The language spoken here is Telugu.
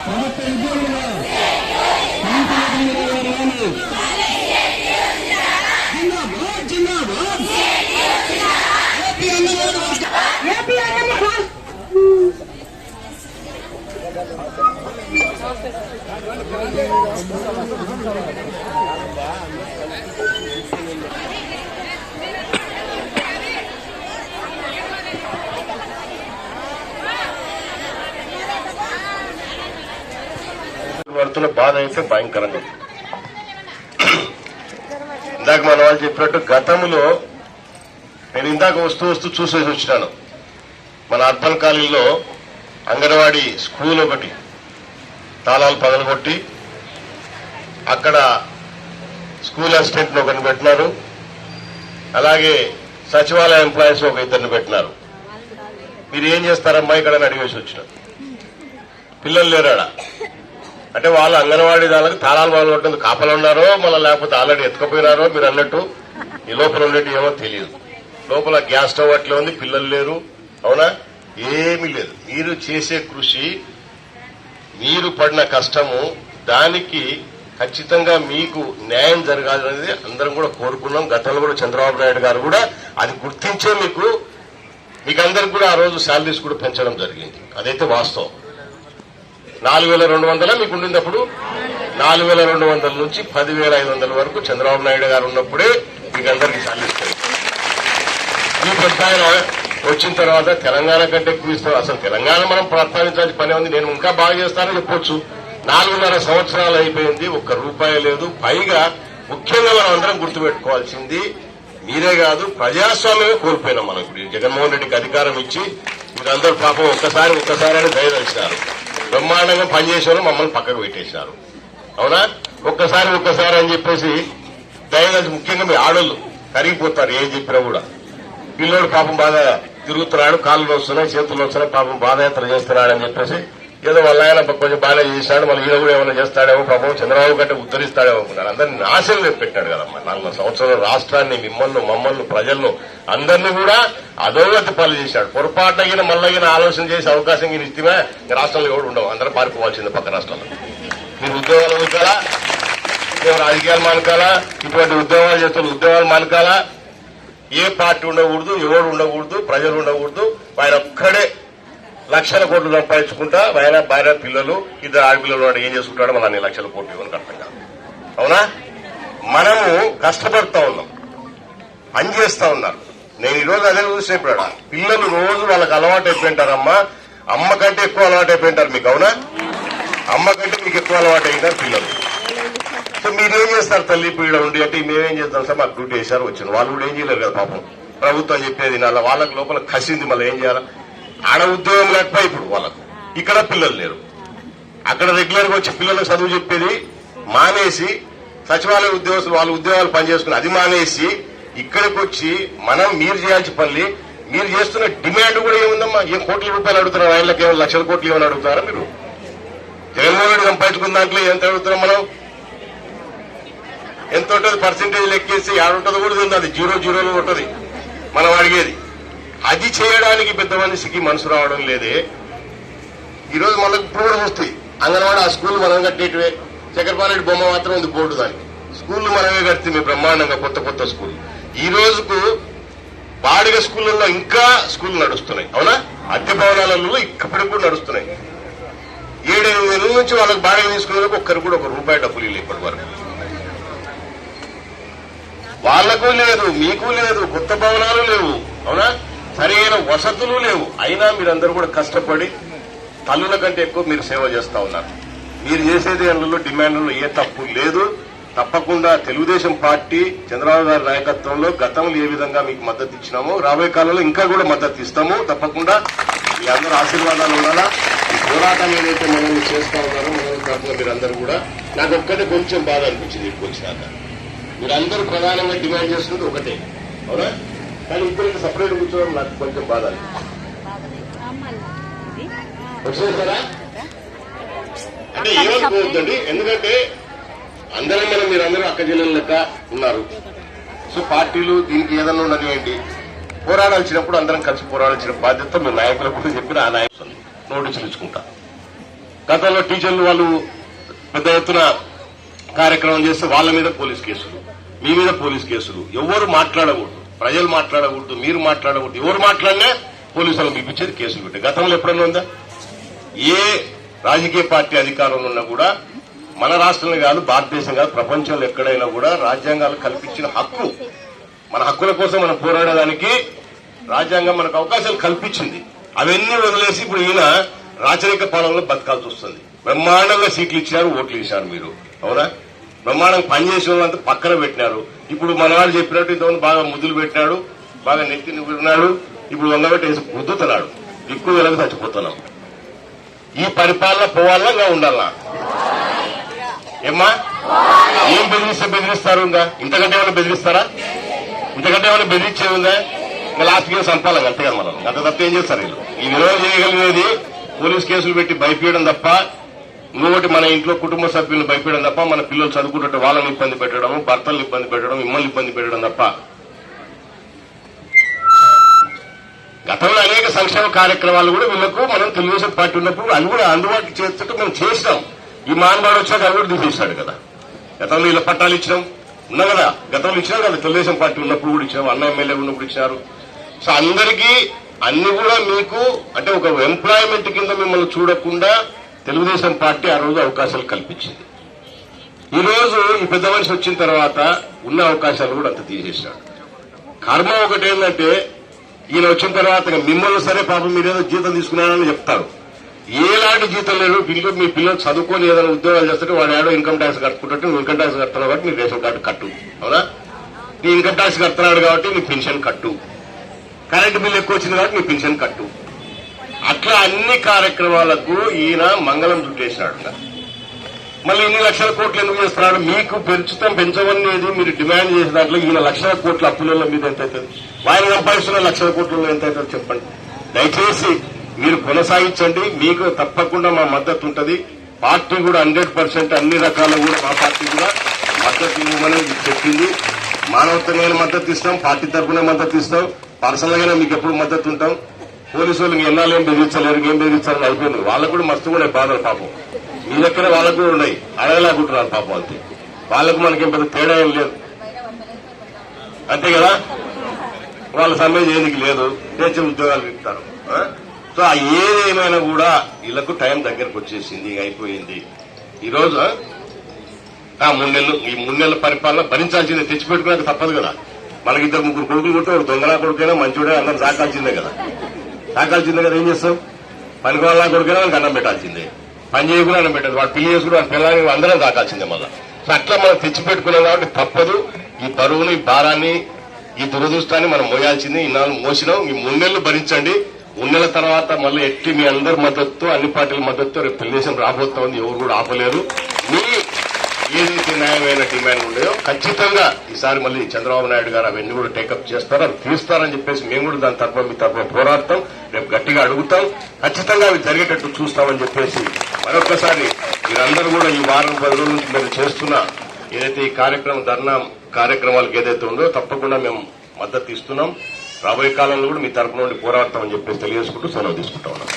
ప్రభుత్వ ఉద్యోగులుగా పడుతున్న బాధ అయితే భయంకరంగా ఇందాక మన వాళ్ళు చెప్పినట్టు గతంలో నేను ఇందాక వస్తూ వస్తూ చూసేసి వచ్చినాను. మన అర్బన్ కాలనీలో అంగన్వాడీ స్కూల్ ఒకటి తాళాలు పగలగొట్టి అక్కడ స్కూల్ అసిస్టెంట్ని ఒకరిని పెట్టినారు. అలాగే సచివాలయ ఎంప్లాయీస్ ఒక ఇద్దరిని పెట్టినారు. మీరు ఏం చేస్తారమ్మా ఇక్కడ అడిగేసి వచ్చిన. పిల్లలు లేరాడా? అంటే వాళ్ళు అంగన్వాడీ దానికి తాళాలు వాళ్ళు ఉంటుంది కాపలు ఉన్నారో మళ్ళీ లేకపోతే ఆల్రెడీ ఎత్తుకపోయినారో మీరు అన్నట్టు ఈ లోపల ఉండేటి ఏమో తెలియదు. లోపల గ్యాస్ స్టవ్ అట్లా ఉంది పిల్లలు లేరు. అవునా? ఏమీ లేదు. మీరు చేసే కృషి మీరు పడిన కష్టము దానికి ఖచ్చితంగా మీకు న్యాయం జరగాలనేది అందరం కూడా కోరుకున్నాం. గతంలో కూడా చంద్రబాబు నాయుడు గారు కూడా అది గుర్తించే మీకు మీకు అందరికి కూడా ఆ రోజు శాలరీస్ కూడా పెంచడం జరిగింది. అదైతే వాస్తవం. నాలుగు వేల రెండు వందల మీకు ఉండింది అప్పుడు నాలుగు వేల రెండు వందల నుంచి పదివేల ఐదు వందల వరకు చంద్రబాబు నాయుడు గారు ఉన్నప్పుడే మీకు అందరికీ సాధిస్తారు ఈ పెద్ద ఆయన వచ్చిన తర్వాత తెలంగాణ కంటే ఎక్కువ ఇస్తారు. అసలు తెలంగాణ మనం ప్రస్తావించాల్సిన పని ఉంది నేను ఇంకా బాగా చేస్తానని చెప్పొచ్చు. నాలుగున్నర సంవత్సరాలు అయిపోయింది. ఒక్క రూపాయి లేదు. పైగా ముఖ్యంగా మనం అందరం గుర్తుపెట్టుకోవాల్సింది మీరే కాదు ప్రజాస్వామ్యమే కోల్పోయినాం మనం ఇప్పుడు. జగన్మోహన్ రెడ్డికి అధికారం ఇచ్చి మీరందరూ పాపం ఒక్కసారి ఒక్కసారి అని దయదలిచినారు బ్రహ్మాండంగా పనిచేసేవాళ్ళు మమ్మల్ని పక్కకు పెట్టేసినారు అవునా? ఒక్కసారి ఒక్కసారి అని చెప్పేసి దయదలిచి ముఖ్యంగా మీ ఆడోళ్ళు కరిగిపోతారు ఏం చెప్పినా కూడా. పిల్లోడు పాపం బాగా తిరుగుతున్నాడు కాళ్ళు వస్తున్నాయి చేతులు వస్తున్నాయి పాపం బాధయాత్ర చేస్తున్నాడు అని చెప్పేసి ఏదో వాళ్ళ ఆయన కొంచెం బాగా చేశాడు మళ్ళీ ఈయన కూడా ఏమైనా చేస్తాడేమో పాపం చంద్రబాబు కంటే ఉద్ధరిస్తాడేమో అనుకున్నాడు. అందరినీ నాశనం పెట్టాడు కదమ్మా నాలుగు సంవత్సరాలు రాష్ట్రాన్ని మిమ్మల్ని మమ్మల్ని ప్రజలను అందరినీ కూడా అధోగతి పనులు చేశాడు. పొరపాటున మళ్ళగిన ఆలోచన చేసే అవకాశం ఈయన ఇస్తే రాష్ట్రంలో ఎవడు ఉండవు. అందరూ పారిపోవాల్సిందే పక్క రాష్ట్రంలో మీరు ఉద్యోగాలు అవుతారా మేము రాజకీయాలు మానకాలా ఇటువంటి ఉద్యోగాలు చేస్తున్న ఉద్యోగాలు మానకాలా ఏ పార్టీ ఉండకూడదు ఎవరు ఉండకూడదు ప్రజలు ఉండకూడదు ఆయన ఒక్కడే లక్షల కోట్లు సంపాదించుకుంటా ఆయన భార్య పిల్లలు ఇద్దరు ఆడపిల్లలు వాడు ఏం చేసుకుంటాడో మన అన్ని లక్షల కోట్లు ఇవ్వను అర్థం కాదు అవునా? మనము కష్టపడతా ఉన్నాం. పని చేస్తా ఉన్నారు. నేను ఈరోజు అదే చూసినప్పుడు ఆడ. పిల్లలు రోజు వాళ్ళకి అలవాటు అయిపోయింటారమ్మా. అమ్మ కంటే ఎక్కువ అలవాటు అయిపోయింటారు మీకు అవునా? అమ్మ కంటే మీకు ఎక్కువ అలవాటు అయినారు పిల్లలు. సో మీరేం చేస్తారు తల్లి పీడ ఉండి? అంటే మేమేం చేస్తాం సార్? మాకు డ్యూటీ వేశారు వచ్చింది. వాళ్ళు కూడా ఏం చేయలేరు కదా పాపం. ప్రభుత్వం చెప్పేది నాలా వాళ్ళకి లోపల కసింది మళ్ళీ ఏం చేయాలి? ఆడ ఉద్యోగం లేకపోయి ఇప్పుడు వాళ్ళకు. ఇక్కడ పిల్లలు లేరు. అక్కడ రెగ్యులర్గా వచ్చి పిల్లలకు చదువు చెప్పేది మానేసి సచివాలయ ఉద్యోగస్తులు వాళ్ళ ఉద్యోగాలు పనిచేసుకుని అది మానేసి ఇక్కడికి వచ్చి మనం మీరు చేయాల్సిన పనులు మీరు చేస్తున్న డిమాండ్ కూడా ఏముందమ్మా? ఏ కోట్ల రూపాయలు అడుగుతున్నారు? ఆయనకి ఏమైనా లక్షల కోట్లు ఏమైనా అడుగుతున్నారా మీరు? జగన్మోహన్ రెడ్డి సంపాదించుకున్న దాంట్లో ఎంత అడుగుతున్నాం మనం? ఎంత ఉంటుంది? పర్సెంటేజ్ లెక్కేసి ఆడుంటుందో కూడా ఉంది అది జీరో జీరోలో ఉంటుంది. మనం అడిగేది. అది చేయడానికి పెద్ద మనిషికి మనసు రావడం లేదే. ఈ రోజు మనకు ఇప్పుడు వస్తాయి అంగన్వాడీ ఆ స్కూల్ మనం కట్టేటివే. చక్రపాలరెడ్డి బొమ్మ మాత్రం ఉంది బోర్డు దానికి. స్కూల్ మనమే కడితే బ్రహ్మాండంగా కొత్త కొత్త స్కూల్. ఈ రోజుకు బాడిగ స్కూళ్ళల్లో ఇంకా స్కూల్ నడుస్తున్నాయి. అవునా? అద్దె భవనాలలో ఇప్పటికి కూడా నడుస్తున్నాయి. ఏడెనిమిది నెలల నుంచి వాళ్ళకి బాడిగ తీసుకునే ఒక్కరు కూడా ఒక రూపాయి డబ్బులు ఇవ్వలేదు ఇప్పటి వరకు. వాళ్ళకు లేదు మీకు లేదు కొత్త భవనాలు లేవు. అవునా? సరైన వసతులు లేవు. అయినా మీరందరూ కూడా కష్టపడి తల్లుల కంటే ఎక్కువ మీరు సేవ చేస్తా ఉన్నారు. మీరు చేసేది అందులో డిమాండ్లలో ఏ తప్పు లేదు. తప్పకుండా తెలుగుదేశం పార్టీ చంద్రబాబు గారి నాయకత్వంలో గతంలో ఏ విధంగా మీకు మద్దతు ఇచ్చినామో రాబోయే కాలంలో ఇంకా కూడా మద్దతు ఇస్తాము. తప్పకుండా మీ అందరూ ఆశీర్వాదాలు ఉండాలా? ఈ పోరాటం ఏదైతే మనల్ని చేస్తా ఉన్నారో మనల్ని తరఫున మీరందరూ కూడా నాకు ఒక్కటే కొంచెం బాధ అనిపించింది ఇప్పుడు వచ్చినాక మీరందరూ ప్రధానంగా డిమాండ్ చేస్తున్నది ఒకటే. అవునా? కానీ ఇద్దరికి సపరేట్ కూర్చోవడం నాకు కొంచెం బాధ. వచ్చేసారా? అంటే ఏమనుకోవద్దండి ఎందుకంటే అందరం మనం మీరందరూ అక్క జిల్లల లెక్క ఉన్నారు. సో పార్టీలు దీనికి ఏదన్నా ఉన్నది పోరాడాల్సినప్పుడు అందరం కలిసి పోరాడాల్సిన బాధ్యత మీ నాయకులకు కూడా చెప్పిన ఆ నాయకులు నోటీసులు ఇచ్చుకుంటా. గతంలో టీచర్లు వాళ్ళు పెద్ద ఎత్తున కార్యక్రమం చేస్తే వాళ్ళ మీద పోలీస్ కేసులు మీ మీద పోలీస్ కేసులు. ఎవరు మాట్లాడకూడదు. ప్రజలు మాట్లాడకూడదు మీరు మాట్లాడకూడదు ఎవరు మాట్లాడినా పోలీసులకు పిలిపించేది కేసులు పెట్టి. గతంలో ఎప్పుడన్నా ఉందా? ఏ రాజకీయ పార్టీ అధికారంలో ఉన్నా కూడా మన రాష్ట్రంలో కాదు భారతదేశం కాదు ప్రపంచంలో ఎక్కడైనా కూడా రాజ్యాంగాలు కల్పించిన హక్కు మన హక్కుల కోసం మనం పోరాడడానికి రాజ్యాంగం మనకు అవకాశాలు కల్పించింది. అవన్నీ వదిలేసి ఇప్పుడు ఈయన రాచరిక పాలనలో బతకాల్సి వస్తుంది. బ్రహ్మాండంగా సీట్లు ఇచ్చారు ఓట్లు ఇచ్చారు మీరు. అవునా? బ్రహ్మాండంగా పనిచేసిన వాళ్ళంతా పక్కన పెట్టినారు. ఇప్పుడు మనవాడు చెప్పినట్టు ఇంతకుముందు బాగా ముద్దులు పెట్టినాడు బాగా నెత్తి నిన్నాడు ఇప్పుడు వంగబెట్టి వేసి గుద్దుతున్నాడు. ఎక్కువ వెనక చచ్చిపోతున్నాం. ఈ పరిపాలన పోవాలా ఉండాలా? ఏమ్మా? ఏం బెదిరిస్తే బెదిరిస్తారు ఇంకా? ఇంతకంటే ఏమైనా బెదిరిస్తారా? ఇంతకంటే ఏమైనా బెదిరించే ఉందా? ఇంకా లాస్ట్ కేసు చంపాలి అంతే కదా మనం అంత తప్ప ఏం చేస్తారు వీళ్ళు? ఈ విలువ చేయగలిగేది పోలీస్ కేసులు పెట్టి భయపడడం తప్ప ఇంకొకటి మన ఇంట్లో కుటుంబ సభ్యులను భయపడడం తప్ప మన పిల్లలు చదువుకుంటే వాళ్ళని ఇబ్బంది పెట్టడం భర్తలను ఇబ్బంది పెట్టడం మిమ్మల్ని ఇబ్బంది పెట్టడం తప్ప. గతంలో అనేక సంక్షేమ కార్యక్రమాలు కూడా వీళ్ళకు మనం తెలుగుదేశం పార్టీ ఉన్నప్పుడు అది కూడా అందుబాటులో చేస్తుంటే మనం చేసినాం. ఈ మానవాడు వచ్చాక అది కూడా తీసేశాడు కదా. గతంలో ఇలా పట్టాలు ఇచ్చినాం. ఉన్నా కదా. గతంలో ఇచ్చినాం కదా. తెలుగుదేశం పార్టీ ఉన్నప్పుడు కూడా ఇచ్చినాం. అన్న ఎమ్మెల్యే ఉన్నప్పుడు ఇచ్చినారు. సో అందరికీ అన్ని కూడా మీకు అంటే ఒక ఎంప్లాయ్మెంట్ కింద మిమ్మల్ని చూడకుండా తెలుగుదేశం పార్టీ ఆ రోజు అవకాశాలు కల్పించింది. ఈరోజు ఈ పెద్ద మనిషి వచ్చిన తర్వాత ఉన్న అవకాశాలు కూడా అంత తీసేశాడు. కర్మ ఒకటి ఏంటంటే ఈయన వచ్చిన తర్వాత మిమ్మల్ని సరే పాపం మీరేదో జీతం తీసుకున్నారని చెప్తారు. ఏలాంటి జీతం లేదు. పిల్లలు మీ పిల్లలు చదువుకొని ఏదైనా ఉద్యోగాలు చేస్తుంటే వాడు ఏడో ఇన్కమ్ ట్యాక్స్ కట్టుకుంటే నువ్వు ఇన్కమ్ ట్యాక్స్ కడుతున్నావు కాబట్టి నీ రేషన్ కార్డు కట్టు. అవునా? నీ ఇన్కమ్ ట్యాక్స్ కడుతున్నాడు కాబట్టి నీ పెన్షన్ కట్టు. కరెంటు బిల్ ఎక్కువ వచ్చింది కాబట్టి నీ పెన్షన్ కట్టు. అట్లా అన్ని కార్యక్రమాలకు ఈయన మంగళం చుట్టేసినాడు మళ్ళీ ఇన్ని లక్షల కోట్లు ఎందుకు చేస్తున్నాడు? మీకు పెంచుతాం పెంచవనేది మీరు డిమాండ్ చేసిన దాంట్లో ఈయన లక్షల కోట్ల అప్పుల మీద ఎంత అవుతుంది? ఆయన సంపాదిస్తున్న లక్షల కోట్లలో ఎంత అవుతుంది చెప్పండి. దయచేసి మీరు కొనసాగించండి. మీకు తప్పకుండా మా మద్దతు ఉంటుంది. పార్టీ కూడా హండ్రెడ్ పర్సెంట్ అన్ని రకాల కూడా మా పార్టీ కూడా మద్దతు ఇవ్వమని చెప్పింది. మానవత్వమైన మద్దతు ఇస్తాం పార్టీ తరఫున మద్దతు ఇస్తాం. పర్సనల్ గానే మీకు ఎప్పుడు మద్దతు ఉంటాం. పోలీసు వాళ్ళకి ఎన్నాళ్ళు ఏం బెదిరించలేరు ఏం బెదిరించాలని అయిపోయింది. వాళ్ళకు కూడా మస్తు కూడా బాధలు పాపం. ఈ దగ్గర వాళ్ళకు కూడా ఉన్నాయి. అడగలేకుంటున్నారు పాపం అంతే. వాళ్ళకు మనకేం పెద్ద తేడా ఏం లేదు. అంతే కదా? వాళ్ళ సమయం చేయడానికి లేదు. తెచ్చిన ఉద్యోగాలు ఇస్తారు సో ఆ ఏదేమైనా కూడా వీళ్ళకు టైం దగ్గరకు వచ్చేసింది అయిపోయింది. ఈరోజు ఆ? మూడు నెలలు ఈ మూడు నెలల పరిపాలన భరించాల్సిందే తెచ్చిపెట్టుకున్నాక తప్పదు కదా. మనకి ఇద్దరు ముగ్గురు కొడుకులు కొట్టే ఒక దొంగలా కొడుకైనా మంచోడే అందరూ సాకాల్సిందే కదా. సాకాల్సిందే కదా ఏం చేస్తాం పనికి కొడుకునే వాళ్ళకి అన్నం పెట్టాల్సిందే. పని చేయకుండా అన్నం పెట్టదు. వాడు పిల్లి చేసుకుని వాడి పిల్లలకి అందరం తాకాల్సిందే మళ్ళీ. సో అట్లా మనం తెచ్చిపెట్టుకున్నాం కాబట్టి తప్పదు. ఈ పరువుని ఈ భారాన్ని ఈ దురదృష్టాన్ని మనం మోయాల్సింది. ఇన్నాళ్ళు మోసినాం. ఈ మూడు భరించండి. ఉన్నెల తర్వాత మళ్ళీ ఎట్టి మీ అందరి మద్దతు అన్ని పార్టీల మద్దతు రేపు తెలుగుదేశం రాబోతా ఉంది ఎవరు కూడా ఆపలేరు. మీ న్యాయమైన డిమాండ్ ఉండేదో ఖచ్చితంగా ఈసారి మళ్ళీ చంద్రబాబు నాయుడు గారు అవన్నీ కూడా టేకప్ చేస్తారు అవి తీస్తారని చెప్పేసి మేము కూడా దాని తరఫున మీ తరఫున పోరాడతాం. రేపు గట్టిగా అడుగుతాం. ఖచ్చితంగా అవి జరిగేటట్టు చూస్తామని చెప్పేసి మరొకసారి మీరందరూ కూడా ఈ వారం పది రోజుల నుంచి మీరు చేస్తున్న ఏదైతే ఈ కార్యక్రమం ధర్నా కార్యక్రమాలకు ఏదైతే ఉందో తప్పకుండా మేము మద్దతు ఇస్తున్నాం. రాబోయే కాలంలో కూడా మీ తరపు నుండి పోరాడతామని చెప్పేసి తెలియజేసుకుంటూ సెలవు తీసుకుంటా ఉన్నాం.